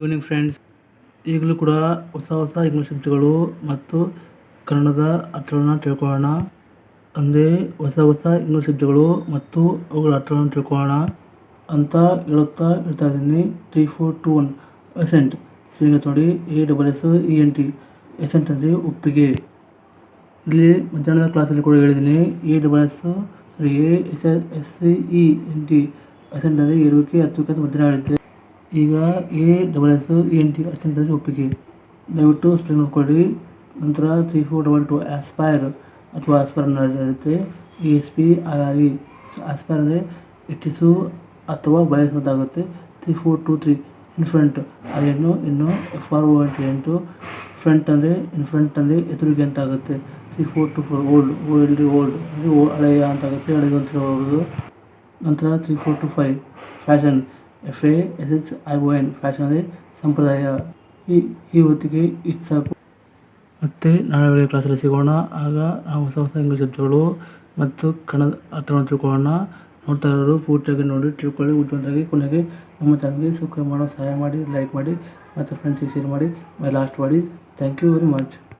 Evening friends ಈಗಲೂ ಕೂಡ ಹೊಸ ಹೊಸ ಇಂಗ್ಲೀಷ್ ಶಬ್ದಗಳು ಮತ್ತು ಕನ್ನಡದ ಅರ್ಥಗಳನ್ನು ತಿಳ್ಕೊಳ್ಳೋಣ. ಅಂದರೆ ಹೊಸ ಹೊಸ ಇಂಗ್ಲೀಷ್ ಶಬ್ದಗಳು ಮತ್ತು ಅವುಗಳ ಅರ್ಥಗಳನ್ನು ತಿಳ್ಕೊಳ್ಳೋಣ ಅಂತ ಹೇಳುತ್ತಾ ಹೇಳ್ತಾ ಇದ್ದೀನಿ. Three four two one assent spelling ನೋಡಿ. A double S E N T assent ಅಂದರೆ ಒಪ್ಪಿಗೆ. ಇಲ್ಲಿ ಮಧ್ಯಾಹ್ನದ ಕ್ಲಾಸಲ್ಲಿ ಕೂಡ ಹೇಳಿದ್ದೀನಿ. A double S sorry A S S E N T assent ಅಂದರೆ ಇರುವಿಕೆ ಹತ್ತು ಮಧ್ಯಾಹ್ನ ಹೇಳಿದ್ದೆ ಈಗ A double S A N T ಅಂದರೆ ಒಪ್ಪಿಗೆ. ದಯವಿಟ್ಟು ಸ್ಪೆಲ್ ನೋಡ್ಕೊಳ್ಳಿ ನಂತರ three four double two aspire ಅಥವಾ ಆಸ್ಪೈರ್ ನಡೆಯುತ್ತೆ. E S P I R E aspire ಅಂದರೆ ಇಟ್ಟಿಸು ಅಥವಾ ಬಯಸುವುದಾಗುತ್ತೆ three four two three in front ಅದೇನು ಇನ್ನು ಎಫ್ ಆರ್ ಓ ಎಂಟು ಎಂಟು ಫ್ರಂಟ್ ಅಂದರೆ ಇನ್ ಫ್ರಂಟ್ ಅಂದರೆ ಎದುರಿಗೆ ಅಂತ ಆಗುತ್ತೆ three four two four old old old ಅಂದರೆ ಓ ಹಳೆಯ ಅಂತ ಆಗುತ್ತೆ ಹಳೆಯದು ಅಂತ ಹೇಳ್ಬೋದು. ನಂತರ three four two five fashion F A S H I O N fashion ಸಂಪ್ರದಾಯ. ಈ ಈ ಹೊತ್ತಿಗೆ ಇಟ್ ಸಾಕು. ಮತ್ತು ನಾಳೆ ಬೆಳಗ್ಗೆ ಕ್ಲಾಸಲ್ಲಿ ಸಿಗೋಣ. ಆಗ ನಾವು ಹೊಸ ಹೊಸ ಇಂಗ್ಲೀಷ್ ಶಬ್ದಗಳು ಮತ್ತು ಕಣದ ಅರ್ಥವನ್ನು ತಿಳ್ಕೊಳ್ಳೋಣ. ನೋಡ್ತಾ ಇರೋರು ಪೂರ್ತಿಯಾಗಿ ನೋಡಿ, ತಿಳ್ಕೊಳ್ಳಿ. ಉಜ್ವಲವಾಗಿ ಕೊನೆಗೆ ನಮ್ಮ ಚಾನಲ್ಗೆ ಸಬ್ಸ್ಕ್ರೈಬ್ ಮಾಡೋ, ಸಹಾಯ ಮಾಡಿ ಲೈಕ್ ಮಾಡಿ, ಮತ್ತು ಫ್ರೆಂಡ್ಸಿಗೆ ಶೇರ್ ಮಾಡಿ. ಮೈ ಲಾಸ್ಟ್ ಮಾಡಿ ಥ್ಯಾಂಕ್ ಯು ವೆರಿ ಮಚ್